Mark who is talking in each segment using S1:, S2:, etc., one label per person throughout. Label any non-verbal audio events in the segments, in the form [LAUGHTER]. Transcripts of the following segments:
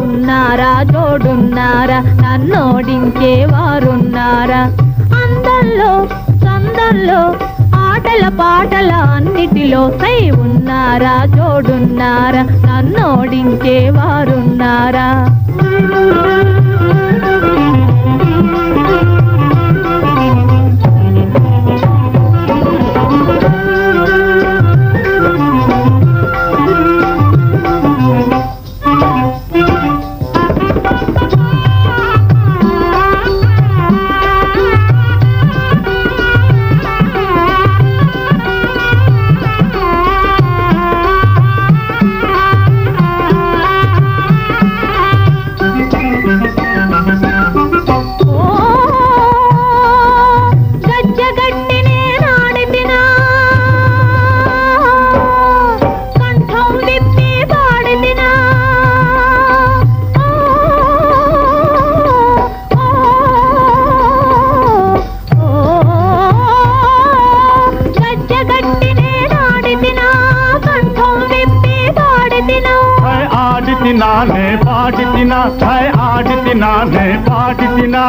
S1: ఉన్నారా జోడున్నారా నన్నోడించే వారున్నారా అందల్లో సందల్లో ఆటల పాటల అన్నిటిలో సై ఉన్నారా జోడున్నారా నన్నోడించే వారున్నారా
S2: ఆడితి నానే పాడితి నా హై తినా నానే పాడితి నా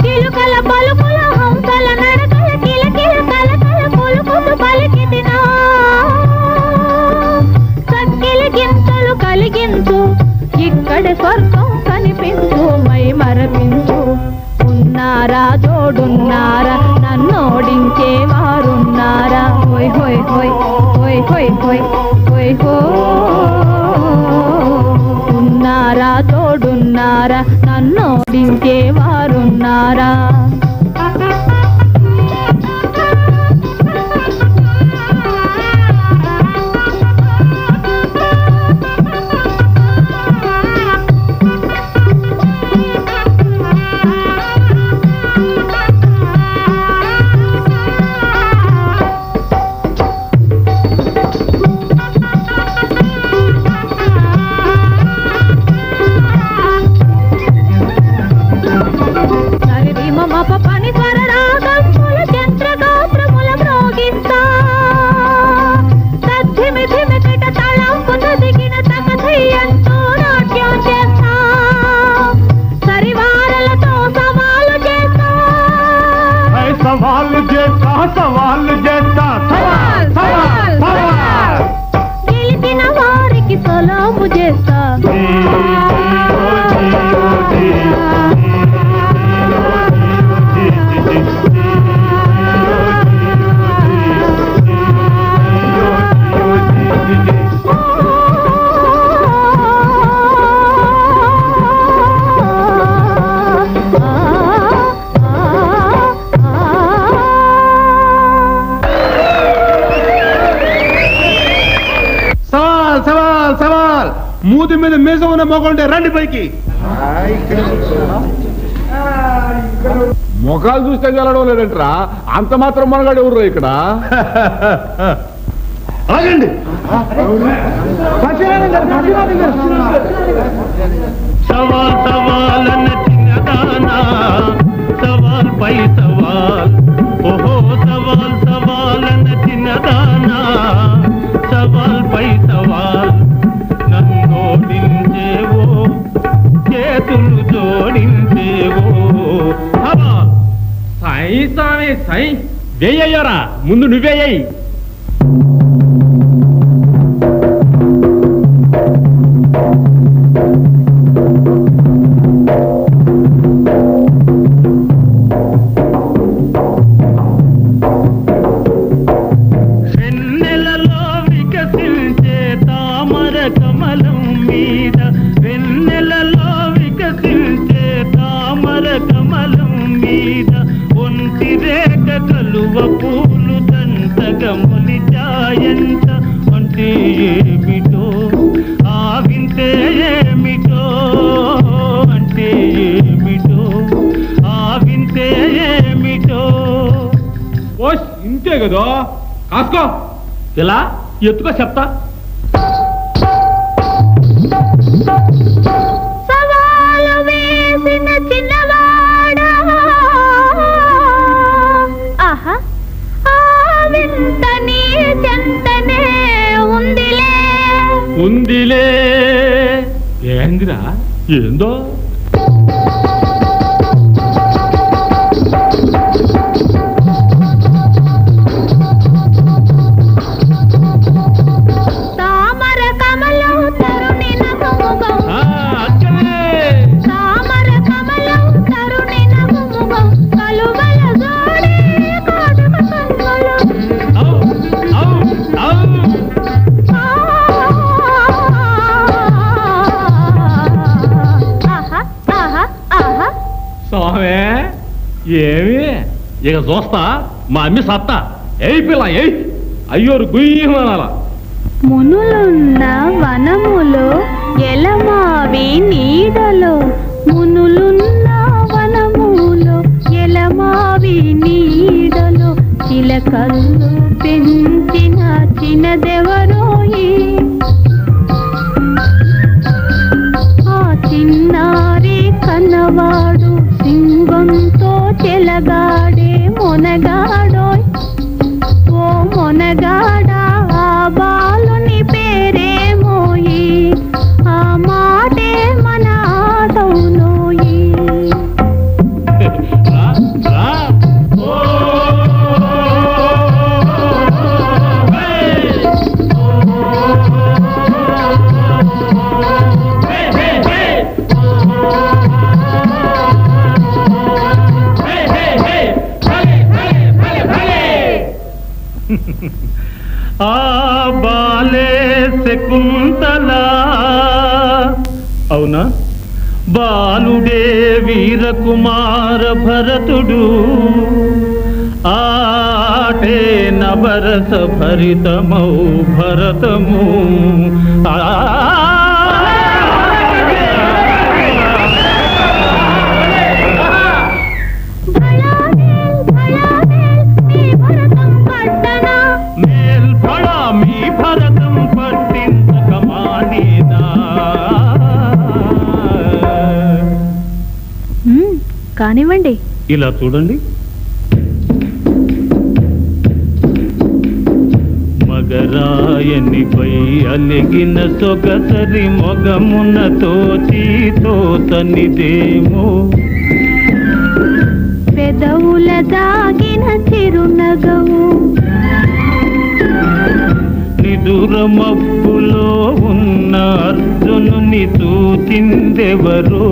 S1: చిలుకల పలుకుల హంసల నడకల కిలకిల కలకల పులుకుతు పలికితినా కక్కిల గింతలు కలిగించు ఇక్కడ స్వర్గం కనిపించు మై మరపించు ఉన్నారా జోడున్నారా నన్నోడించే వారున్నారా హోయ్ హోయ్ హోయ్ హోయ్ హోయ్ హోయ్ హోయ్ హోయ్ వారున్నారా
S3: నన్నోడించేవారున్నారా మూతి మీద మీస ఉన్న మొగంటే రండి పైకి.
S4: ముఖాలు చూస్తే గెలడం లేదంటరా? అంత మాత్రం మనగాడు ఎవరు ఇక్కడ?
S3: ఆగండి.
S2: సవాల్ సవాల్ సవాల్ పై సవాల్. ఓహో సవాల్ సవాల్ చిన్నదానా?
S4: సాయి. వేయ్యారా ముందు నువ్వేయ్యి
S2: వెన్నెలలో కలువ పూలు దంతగా మొలిచాయంత అంటే ఏమిటో? ఆ వింటే ఏమిటో? అంటే ఏమిటో? ఆ వింటే ఏమిటో?
S4: ఓష్ ఇంతే కదా? కాసుకో.
S2: ఇలా ఎత్తుగా చెప్తా
S1: 앵그라 연다
S2: 예, ఏమి? ఇక చూస్తా మా అమ్మి సత్తా. ఏయ్ పిల్ల ఏయ్. అయ్యోరు గుయ్యమనాల.
S1: మునులున్న వనములో ఎలమావి నీడలో. మునులున్న వనములో ఎలమావి నీడలో. చిలకల్లు పెంచిన చిన్నదెవరో ఈ ఆ
S2: బాలే శకుంతల. అవునా? బాలుడే వీరకుమార భరతుడు. ఆటే నవరస భరితమౌ భరతము. ఆ
S1: కానివ్వండి.
S2: ఇలా చూడండి. మగరాయనిపై అలిగిన సొగసరి మొగమునతో చీతోతనిదేమో
S1: పెదవుల దాగిన చిరునగవు.
S2: నిదుర మబ్బులో ఉన్న అర్జునుని చూచిందెవరో.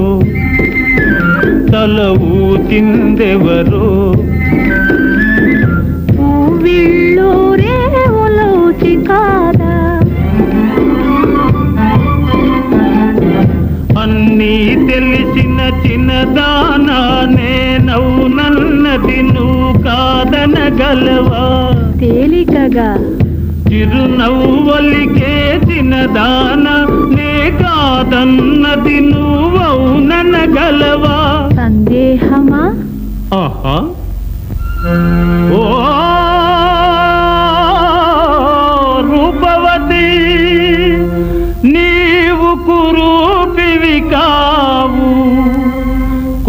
S2: తల ఊచిందెవరో
S1: పువ్విళ్ళు రేవులోచి కాదా?
S2: అన్నీ తెలిసిన చిన్నదానా నేనవునన్నది నువ్వు కాదనగలవా?
S1: తేలికగా.
S2: చిరునవ్వలికే చిన్నదాన నే కాదన్నది నువ్వవుననగలవా
S1: సందేహమా
S2: ఆహా ఓ రూపవతి నీవు కురూపివి కావు.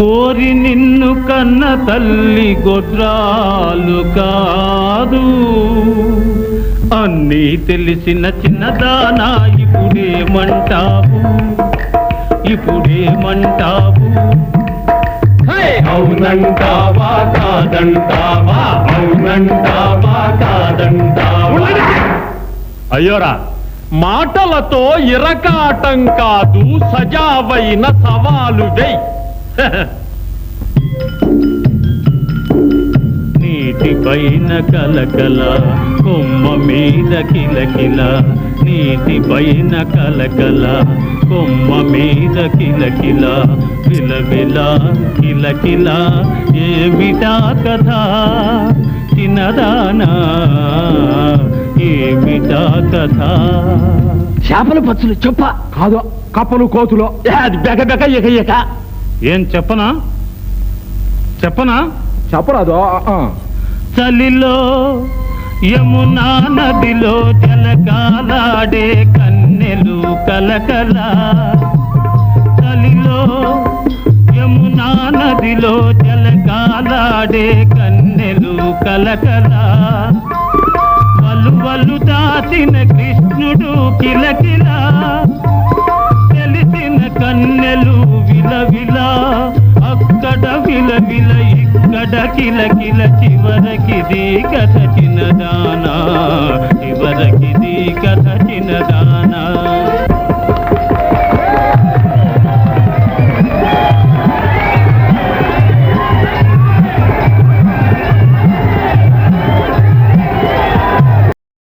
S2: కోరి నిన్ను కన్న తల్లి గొడ్రాలు కాదు. అన్నీ తెలిసిన చిన్నదానా ఇప్పుడేమంటావు? ఇప్పుడేమంటావు? అవునంటావా కాదంటావా? అవునంటావా కాదంటావా? అయ్యోరా మాటలతో ఇరకాటం కాదు సజావైన సవాలు వెయ్. [LAUGHS] నీటిపైన కలకల కొమ్మ మీద కిలకిల. నీటిపైన కలకల కొమ్మ మీద కిలకిల. విలవిల కిలకిల ఏమిటా కథ? చిన్నదానా? ఏమిటా కథ?
S4: చేపల పచ్చులు చెప్ప కాదు కప్పలు కోతులు.
S2: అది బెక బెక ఎక ఎక. ఏం చెప్పనా? చెప్పనా?
S4: చెప్పరాదు.
S2: చలిలో యమునా నదిలో జలకాలాడే కన్నెలు కలకల. చలిలో నదిలో జలకాలాడే కన్నెలు కలకలా. వలు దాచిన కృష్ణుడు కిలకిలా. తెలిసిన కన్నెలు విలవిలా అక్కడ విలవిల ఇక్కడ కిలకిల చివరకిది కథ చిన్నదానా చివరకిది కథ చిన్నదానా